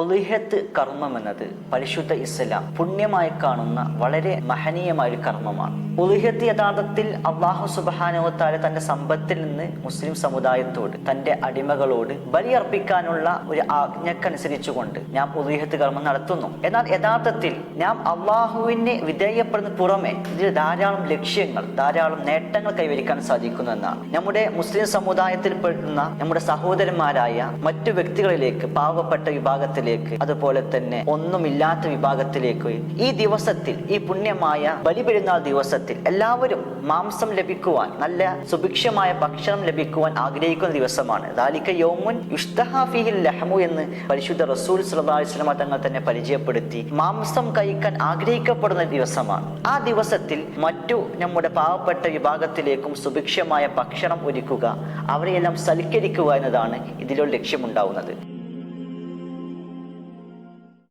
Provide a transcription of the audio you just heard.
ഉലിഹത്ത് കർമ്മം എന്നത് പരിശുദ്ധ ഇസ്ലാം പുണ്യമായി കാണുന്ന വളരെ മഹനീയമായ ഒരു കർമ്മമാണ്. ഉലിഹത്ത് യഥാർത്ഥത്തിൽ അള്ളാഹു സുബാനുവത്താല തന്റെ സമ്പത്തിൽ നിന്ന് മുസ്ലിം സമുദായത്തോട് തന്റെ അടിമകളോട് ബലിയർപ്പിക്കാനുള്ള ഒരു ആജ്ഞക്കനുസരിച്ചുകൊണ്ട് ഞാൻ ഉലിഹത്ത് കർമ്മം നടത്തുന്നു. എന്നാൽ യഥാർത്ഥത്തിൽ ഞാൻ അള്ളാഹുവിനെ വിധേയപ്പെടുന്ന പുറമെ ഇതിൽ ധാരാളം ലക്ഷ്യങ്ങൾ ധാരാളം നേട്ടങ്ങൾ കൈവരിക്കാൻ സാധിക്കുന്നു എന്നാണ്. നമ്മുടെ മുസ്ലിം സമുദായത്തിൽ പെടുന്ന നമ്മുടെ സഹോദരന്മാരായ മറ്റു വ്യക്തികളിലേക്ക് പാവപ്പെട്ട വിഭാഗത്തിലേക്ക് അതുപോലെ തന്നെ ഒന്നുമില്ലാത്ത വിഭാഗത്തിലേക്ക്. ഈ ദിവസത്തിൽ ഈ പുണ്യമായ ബലിപെരുന്നാൾ ദിവസത്തിൽ എല്ലാവരും മാംസം ലഭിക്കുവാൻ നല്ല സുഭിക്ഷമായ ഭക്ഷണം ലഭിക്കുവാൻ ആഗ്രഹിക്കുന്ന ദിവസമാണ്. ദാലിക്ക യോമുൻ യുഷ്തഹാഫിഹിൽ ലഹമു എന്ന് പരിശുദ്ധ റസൂൽ വസല്ലമ തങ്ങൾ തന്നെ പരിചയപ്പെടുത്തി. മാംസം കഴിക്കാൻ ആഗ്രഹിക്കപ്പെടുന്ന ദിവസമാണ്. ആ ദിവസത്തിൽ മറ്റു നമ്മുടെ പാവപ്പെട്ട വിഭാഗത്തിലേക്കും സുഭിക്ഷമായ ഭക്ഷണം ഒരുക്കുക അവരെയെല്ലാം സൽക്കരിക്കുക എന്നതാണ് ഇതിലൊരു ലക്ഷ്യമുണ്ടാവുന്നത്.